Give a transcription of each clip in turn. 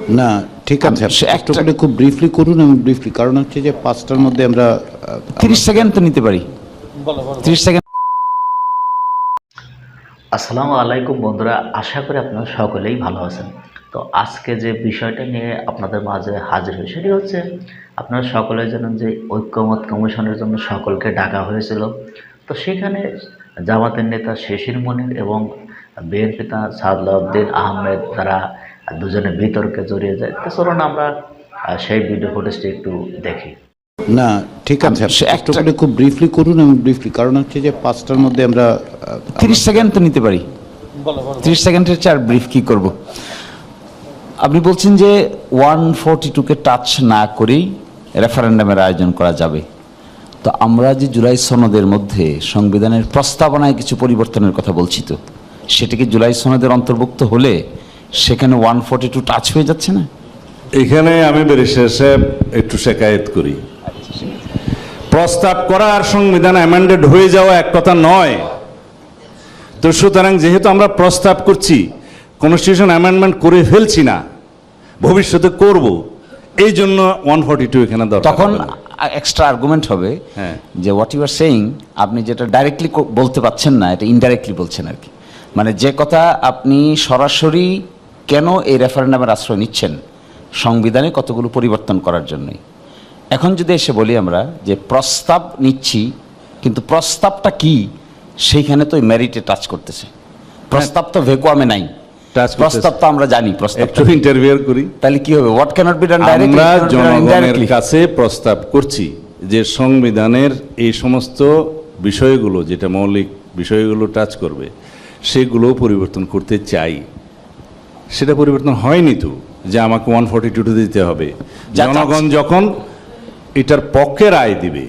না ঠিক আছে। আমি- সে একটু খুব ব্রিফলি করুন এবং ব্রিফলি কারণ হচ্ছে যে পাঁচটার মধ্যে আমরা তিরিশ সেকেন্ড তো নিতে পারি। তিরিশ সেকেন্ড। আসসালামু আলাইকুম বন্ধুরা আশা করি আপনারা সকলেই ভালো আছেন। তো আজকে যে বিষয়টা নিয়ে আপনাদের মাঝে হাজির হই সেটি হচ্ছে আপনারা সকলে জানেন যে ঐক্যমত কমিশনের জন্য সকলকে ডাকা হয়েছিল। তো সেখানে জামাতের নেতা শেষির মনির এবং বিএনপি নেতা সাদলাউদ্দিন আহমেদ তারা দুজনে বিতর্কে জড়িয়ে যায়। তো চলুন আমরা সেই ভিডিও ফুটেজটি একটু দেখি। না ঠিক আছে। একটু একটা- করে খুব ব্রিফলি করুন আমি ব্রিফলি কারণ হচ্ছে যে পাঁচটার মধ্যে আমরা তিরিশ সেকেন্ড তো নিতে পারি। তিরিশ সেকেন্ডের চার ব্রিফ কি করব? আপনি বলছেন যে ওয়ান ফোরটি টুকে টাচ না করেই রেফারেন্ডামের আয়োজন করা যাবে। তো আমরা যে জুলাই সনদের মধ্যে সংবিধানের প্রস্তাবনায় কিছু পরিবর্তনের কথা বলছি তো সেটা কি জুলাই সনদের অন্তর্ভুক্ত হলে সেখানে ওয়ান ফোরটি টু টাচ হয়ে যাচ্ছে না? এখানে আমি ব্যারিস্টার সাহেব একটু শেকায়ত করি। প্রস্তাব করা আর সংবিধান অ্যামেন্ডেড হয়ে যাওয়া এক কথা নয়। তো সুতরাং যেহেতু আমরা প্রস্তাব করছি কনস্টিটিউশন অ্যামেন্ডমেন্ট করে ফেলছি না ভবিষ্যতে করব এই জন্য ওয়ান ফর্টি টু এখানে দরকার। তখন এক্সট্রা আর্গুমেন্ট হবে হ্যাঁ। যে হোয়াট ইউ আর সেইং আপনি যেটা ডাইরেক্টলি বলতে পাচ্ছেন না এটা ইনডাইরেক্টলি বলছেন আর কি। মানে যে কথা আপনি সরাসরি কেন এই রেফারেন্ডামের আশ্রয় নিচ্ছেন সংবিধানে কতগুলো পরিবর্তন করার জন্যই? এখন যদি এসে বলি আমরা যে প্রস্তাব নিচ্ছি কিন্তু প্রস্তাবটা কি সেইখানে তো মেরিটে টাচ করতেছে। প্রস্তাব তো ভেকুয়ামে নাই। প্রস্তাব তো আমরা জানি প্রস্তাব একটু ইন্টারভিউ করি। তাহলে কি হবে? হোয়াট ক্যানট বি ডান আমরা জনগণের কাছে প্রস্তাব করছি যে সংবিধানের এই সমস্ত বিষয়গুলো যেটা মৌলিক বিষয়গুলো টাচ করবে সেগুলো পরিবর্তন করতে চাই। সেটা পরিবর্তন হয়নি তো যে আমাকে ওয়ান ফর্টি টু দিতে হবে। জনগণ যখন এটার পক্ষে রায় দিবে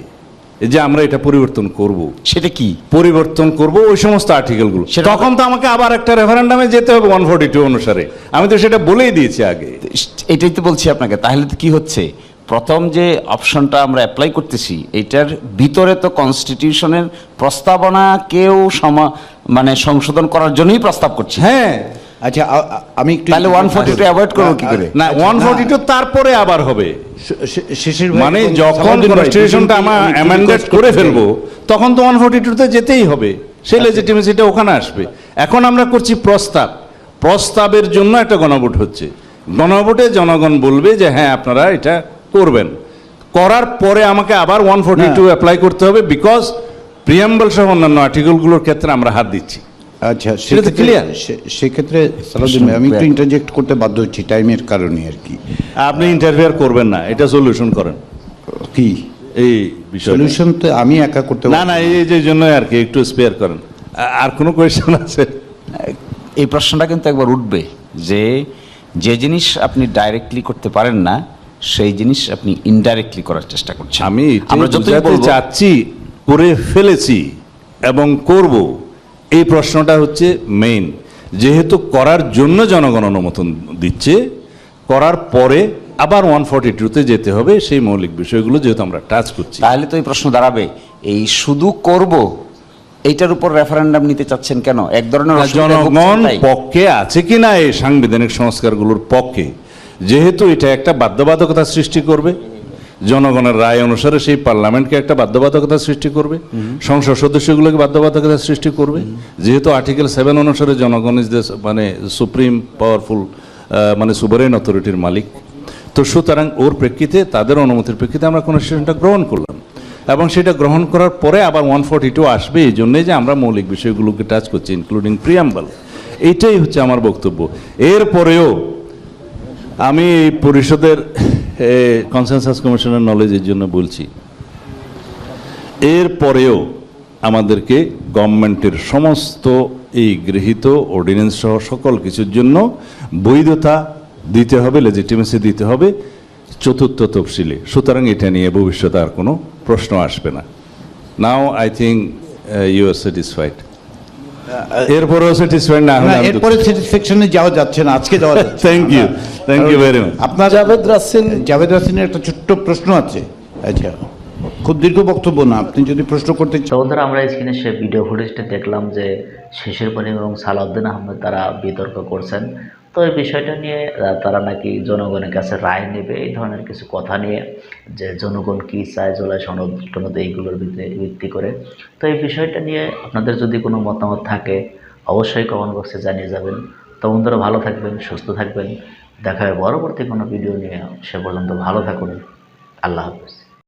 যে আমরা এটা পরিবর্তন করব। সেটা কি? পরিবর্তন করব ওই সমস্ত আর্টিকেলগুলো তখন তো আমাকে আবার একটা রেফারেন্ডামে যেতে হবে ওয়ান ফর্টি টু অনুসারে। আমি তো সেটা বলেই দিয়েছি আগে। এটাই তো বলছি আপনাকে তাহলে তো কি হচ্ছে? প্রথম যে অপশনটা আমরা অ্যাপ্লাই করতেছি এটার ভিতরে তো কনস্টিটিউশনের প্রস্তাবনা কেউ সমা মানে সংশোধন করার জন্যই প্রস্তাব করছে। হ্যাঁ আচ্ছা আমি একটু তাহলে 142 অ্যাভয়েড করব কি করে? না আচ্ছা, ওয়ান না, ফর্টি টু তারপরে আবার হবে। শে- শে- শিশির ভাই মানে যখন কনস্টিটিউশনটা আমরা আমি অ্যামেন্ডেড করে ফেলব তখন তো ওয়ান ফর্টি টুতে যেতেই হবে। সেই লেজিটিমেসিটা ওখানে আসবে। এখন আমরা করছি প্রস্তাব। প্রস্তাবের জন্য একটা গণভোট হচ্ছে। গণভোটে জনগণ বলবে যে হ্যাঁ আপনারা এটা করবেন। করার পরে আমাকে আবার ওয়ান ফর্টি টু অ্যাপ্লাই করতে হবে বিকজ প্রিয়াম্বল সহ অন্যান্য আর্টিকেলগুলোর ক্ষেত্রে আমরা হাত দিচ্ছি। আচ্ছা সেটা তো সেক্ষেত্রে সে- সেক্ষেত্রে সালাউদ্দিন ভাই আমি একটু ইন্টারজেক্ট করতে বাধ্য হচ্ছি টাইমের কারণে আর কি। আপনি ইন্টারফেয়ার করবেন না এটা সলিউশন করেন। কি? এই বিষয় সলিউশন তো আমি একা করতে না না এই যে জন্য আর কি একটু স্পেয়ার করেন। আর কোনো কোয়েশ্চেন আছে? এই প্রশ্নটা কিন্তু একবার উঠবে যে যে জিনিস আপনি ডাইরেক্টলি করতে পারেন না সেই জিনিস আপনি ইনডাইরেক্টলি করার চেষ্টা করছেন। আমি আমরা যতই চাচ্ছি করে ফেলেছি এবং করব। এই প্রশ্নটা হচ্ছে মেইন যেহেতু করার জন্য জনগণ অনুমোদন দিচ্ছে করার পরে আবার ওয়ান ফর্টি টুতে যেতে হবে সেই মৌলিক বিষয়গুলো যেহেতু আমরা টাচ করছি। তাহলে তো এই প্রশ্ন দাঁড়াবে এই শুধু করব এইটার উপর রেফারেন্ডাম নিতে চাচ্ছেন কেন? এক ধরনের জনগণ পক্ষে আছে কি না এই সাংবিধানিক সংস্কারগুলোর পক্ষে? যেহেতু এটা একটা বাধ্যবাধকতা সৃষ্টি করবে জনগণের রায় অনুসারে সেই পার্লামেন্টকে একটা বাধ্যবাধকতা সৃষ্টি করবে, সংসদ সদস্যগুলোকে বাধ্যবাধকতা সৃষ্টি করবে। যেহেতু আর্টিকেল সেভেন অনুসারে জনগণ ইজ মানে সুপ্রিম পাওয়ারফুল মানে সুভারেন অথরিটির মালিক। তো সুতরাং ওর প্রেক্ষিতে, তাদের অনুমতির প্রেক্ষিতে আমরা কোনো কনস্টিটিউশনটা গ্রহণ করলাম। এবং সেটা গ্রহণ করার পরে আবার ওয়ান ফর্টি টু আসবে, এই জন্যে যে আমরা মৌলিক বিষয়গুলোকে টাচ করছি ইনক্লুডিং প্রিয়াম্বল এইটাই হচ্ছে আমার বক্তব্য। এরপরেও আমি পরিষদের কনসেনসাস কমিশনের নলেজের জন্য বলছি। এরপরেও আমাদেরকে গভর্নমেন্টের সমস্ত এই গৃহীত অর্ডিন্যান্স সহ সকল কিছুর জন্য বৈধতা দিতে হবে লেজিটিমেসি দিতে হবে, চতুর্থ তফসিলে। সুতরাং এটা নিয়ে ভবিষ্যতে আর কোনো প্রশ্ন আসবে না। Now I think you are satisfied এরপরেও স্যাটিসফাইড না এরপরে স্যাটিসফ্যাকশনে যাওয়া যাচ্ছে না আজকে যাওয়া যাচ্ছে thank you thank you very much আপনার জাভেদ রাসিন জাভেদ রাসিনের একটা ছোট্ট প্রশ্ন আছে। আচ্ছা খুব দীর্ঘ বক্তব্য না আপনি যদি প্রশ্ন করতে চান। আমরা এখানে সে ভিডিও ফুটেজটা দেখলাম যে শেষের পরে এবং সালাউদ্দিন আহমেদ তারা বিতর্ক করছেন। তো এই বিষয়টা নিয়ে তারা নাকি জনগণের কাছে রায় নেবে এই ধরনের কিছু কথা নিয়ে, যে জনগণ কী চায়, জোলাই সনদ, টনদ এইগুলোর ভিত্তি ভিত্তি করে। তো এই বিষয়টা নিয়ে আপনাদের যদি কোনো মতামত থাকে, অবশ্যই কমেন্ট বক্সে জানিয়ে যাবেন। তো বন্ধুরা, ভালো থাকবেন, সুস্থ থাকবেন। দেখা হয় পরবর্তী কোনো ভিডিও নিয়ে। সে পর্যন্ত ভালো থাকুন। আল্লাহ হাফিজ।